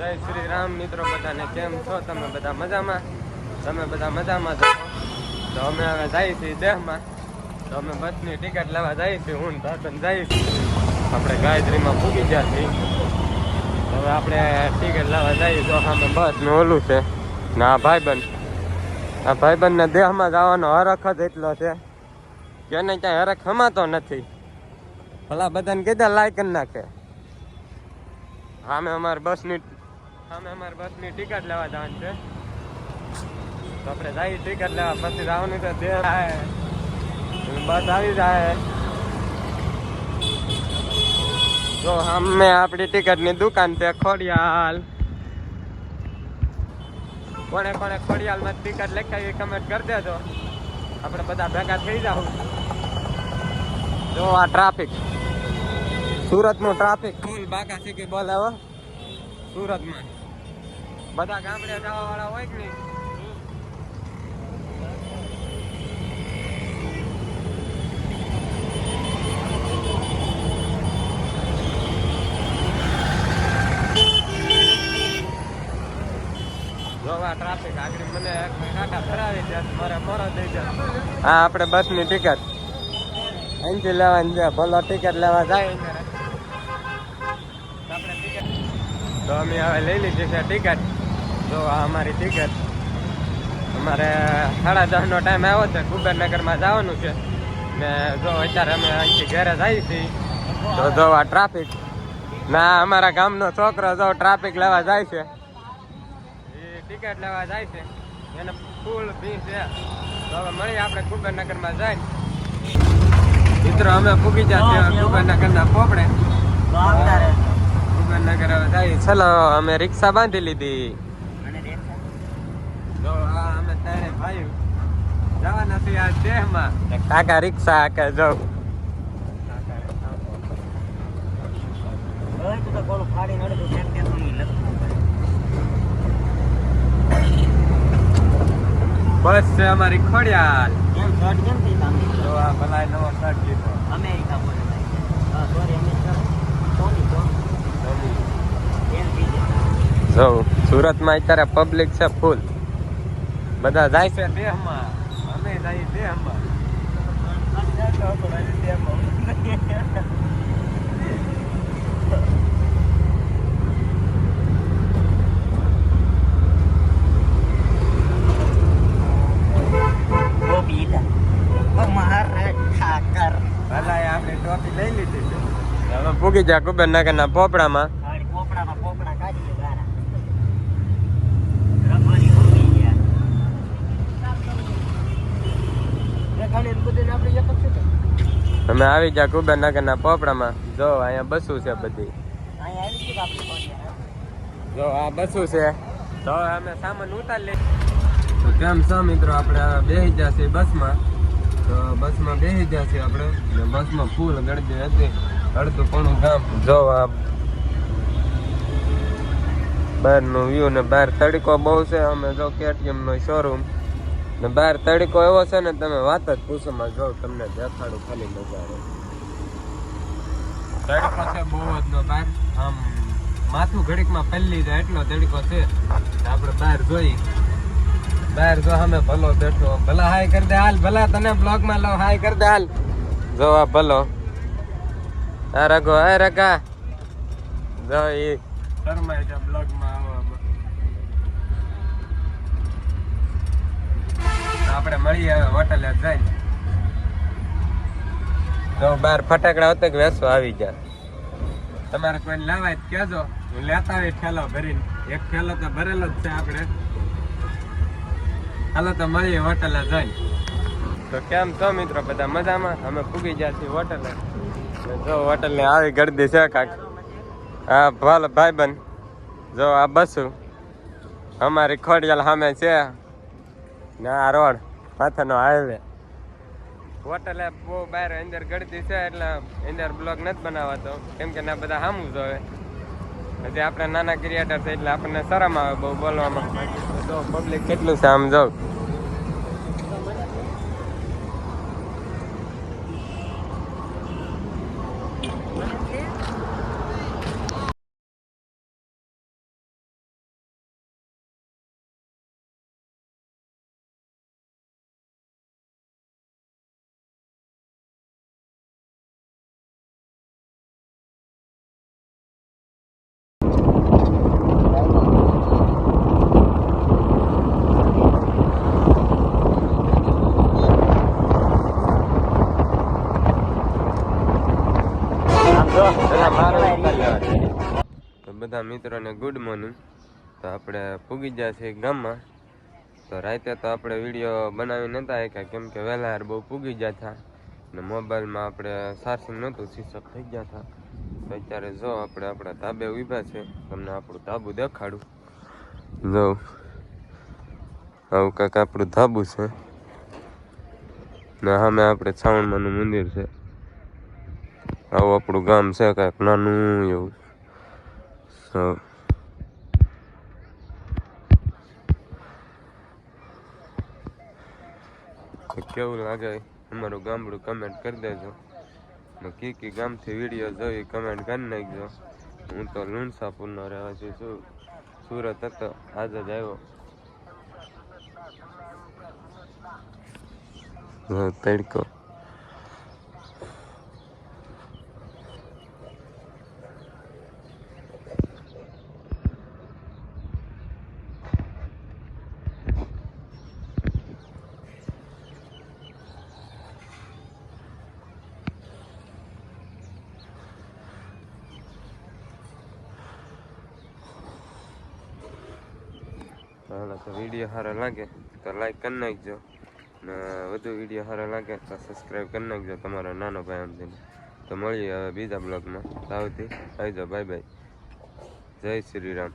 જય શ્રી રામ મિત્રો, બધાને કેમ છો? તમે બધા મજામાં? તમે બધા મજામાં છો? તો અમે હવે જઈએ છીએ દેહમાં. તો અમે બસની ટિકિટ લેવા જઈએ છીએ, હું ભાષણ જઈએ છીએ. આપણે ગાયત્રીમાં પૂગી ગયા છીએ. હવે આપણે ટિકિટ લેવા જઈએ તો સામે બસનું ઓલું છે. ને આ ભાઈબંધ. આ ભાઈબંધને દેહમાં જવાનો હરખ જ એટલો છે કે એને ક્યાંય હરખ હમાતો નથી. ભલા બધાને કીધા લાઈક નાખે. સામે અમારી બસની સામે અમારી બસની ટિકિટ લેવા જવાની છે. તો આપણે જઈએ ટિકિટ લેવા પછી જવાનું તો તે બસ આવી જાય. તો સામે આપણી ટિકિટની દુકાન છે ખોડિયાલ. કોને કોને ખોડિયાલમાં ટિકિટ લખાવી કમેન્ટ કરી દેજો. આપણે બધા ભેગા થઈ જાવ જો આ ટ્રાફિક સુરતનું ટ્રાફિક ફૂલ બાકા સીકી બોલાવો? સુરતમાં. બધા ગામડે જવા વાળા હોય કે નહીં? ટ્રાફિક આગળ મને કાંટા ફરાવી દે મારે મોરો થઈ જાય હા, આપણે બસની ટિકિટ અહીંથી લેવાની છે, ભલો ટિકિટ લેવા જાય તો અમે હવે લઈ લીધી છે ટિકિટ જો આ અમારી ટિકિટ અમારે સાડા દસનો ટાઈમ આવ્યો છે. કુબેરનગરમાં જવાનું છે. ને જો અત્યારે અમે અહીંથી ઘરે જઈએ છીએ. તો જો આ ટ્રાફિક ના અમારા ગામનો છોકરો જો ટ્રાફિક લેવા જાય છે. એ ટિકિટ લેવા જાય છે. એને ફૂલ ભી છે. તો હવે મળી આપણે કુબેરનગરમાં જાય મિત્રો અમે પૂગી જ્યાં છીએ કુબેરનગરના પોપડે. કુબેરનગર હવે જાય. ચલો અમે રિક્ષા બાંધી લીધી. તારે ભાઈ જવાના છે આ દેહમાં કાકા રિક્ષા કે જો બસ છે અમારી ખોડિયાલ. જો આ ભલાય નવો શર્ટ લીધો. જો સુરતમાં અત્યારે પબ્લિક છે ફૂલ બધા જાય છે? દેહમાં અમે જાય દેહમાં ભલાય આપણે ટોપી લઈ લીધી છે. હવે પૂગી જા કુબેરનગરના પોપડામાં. અમે આવી જા કુબેરનગરના પોપડામાં. જો અહીંયા બસું છે બધી. જો આ બસું છે. તો અમે સામાન ઉતારી લઈ તો કેમ છો મિત્રો? આપણે બેસી ગયા છીએ બસમાં. તો બસમાં બેસી ગયા છીએ આપણે. ને બસમાં ફૂલ ગળદી હતી. અડધું પોણું ગામ. જો આ બહારનું વ્યૂ ને બહાર તડકો બહુ છે. અમે જો કેટીએમ નો શોરૂમ ને બહાર તડકો એવો છે ને તમે વાત જ પૂછો માં જો તમને દેખાડું ખાલી નજારો તડકો છે બહુ જ નો બહાર આમ માથું ઘડીકમાં પલ્લી જાય એટલો તડકો છે આપણે બહાર જોઈ બહાર જો અમે ભલો બેઠો. ભલા હાય કરી દે હાલ ભલા તને બ્લોગમાં લો હાય કરી દે હાલ. જો આ ભલો. આ રગો આ રગા જો ઈ શરમાય છે બ્લોગમાં આવવામાં આપણે મળીએ હવે હોટલે જઈને. તો બાર ફટાકડા હોતે કે વેસો આવી ગયા. તમારે કોઈ લાવાય તો કહેજો. હું લેતા આવી ઠેલો ભરીને. એક ઠેલો તો ભરેલો જ છે આપણે. હાલો તો મળીએ હોટલે જઈ તો કેમ છો મિત્રો? બધા મજામાં? અમે ફૂગી ગયા છીએ હોટલે. જો જો હોટલની આવી ગરદી છે કાક. હા, ભલે ભાઈ બન જો આ બસું અમારી ખોડિયાલ સામે છે. ને રોડ પાથરનો હાઈવે હોટલે બહુ બહાર અંદર ગળતી છે એટલે અંદર બ્લોગ નથી બનાવાતો. કેમ કે ના બધા સામું જોવે હજી આપણે નાના ક્રિએટર છે એટલે આપણને શરમ આવે બહુ બોલવામાં. તો પબ્લિક કેટલું છે આમ જો? બધા મિત્રોને ગુડ મોર્નિંગ તો આપણે પૂગી ગયા છીએ ગામમાં. તો રાતે તો આપણે વીડિયો બનાવી નહોતા શક્યા કેમ કે વહેલા બહુ પૂગી ગયા હતા ને મોબાઈલમાં આપણે ચાર્જિંગ નહોતું શિક્ષક થઈ ગયા હતા તો અત્યારે જો આપણે આપણા ધાબે ઊભા છે, તમને આપણું ધાબું દેખાડું. જો, આવું કાંઈક આપણું ધાબુ છે. ને સામે આપણે છાવણમાંનું મંદિર છે. આવું આપણું ગામ છે કાંઈક નાનું એવું. તો કેવું લાગે અમારું ગામડું કમેન્ટ કરી દેજો કી કી ગામથી વીડિયો જોઈ કમેન્ટ કરી નાખજો હું તો લુણસાપુરનો રહેવા છું સુરત હતો આજે જ આવ્યો તડકો હાલો તો વીડિયો સારો લાગે તો લાઈક કરી નાખજો. ને વધુ વીડિયો સારો લાગે તો સબસ્ક્રાઈબ કરી નાખજો તમારો નાનો ભાઈ અમદીને તો મળીએ હવે બીજા બ્લોગમાં આવતી આવજો બાય બાય જય શ્રી રામ.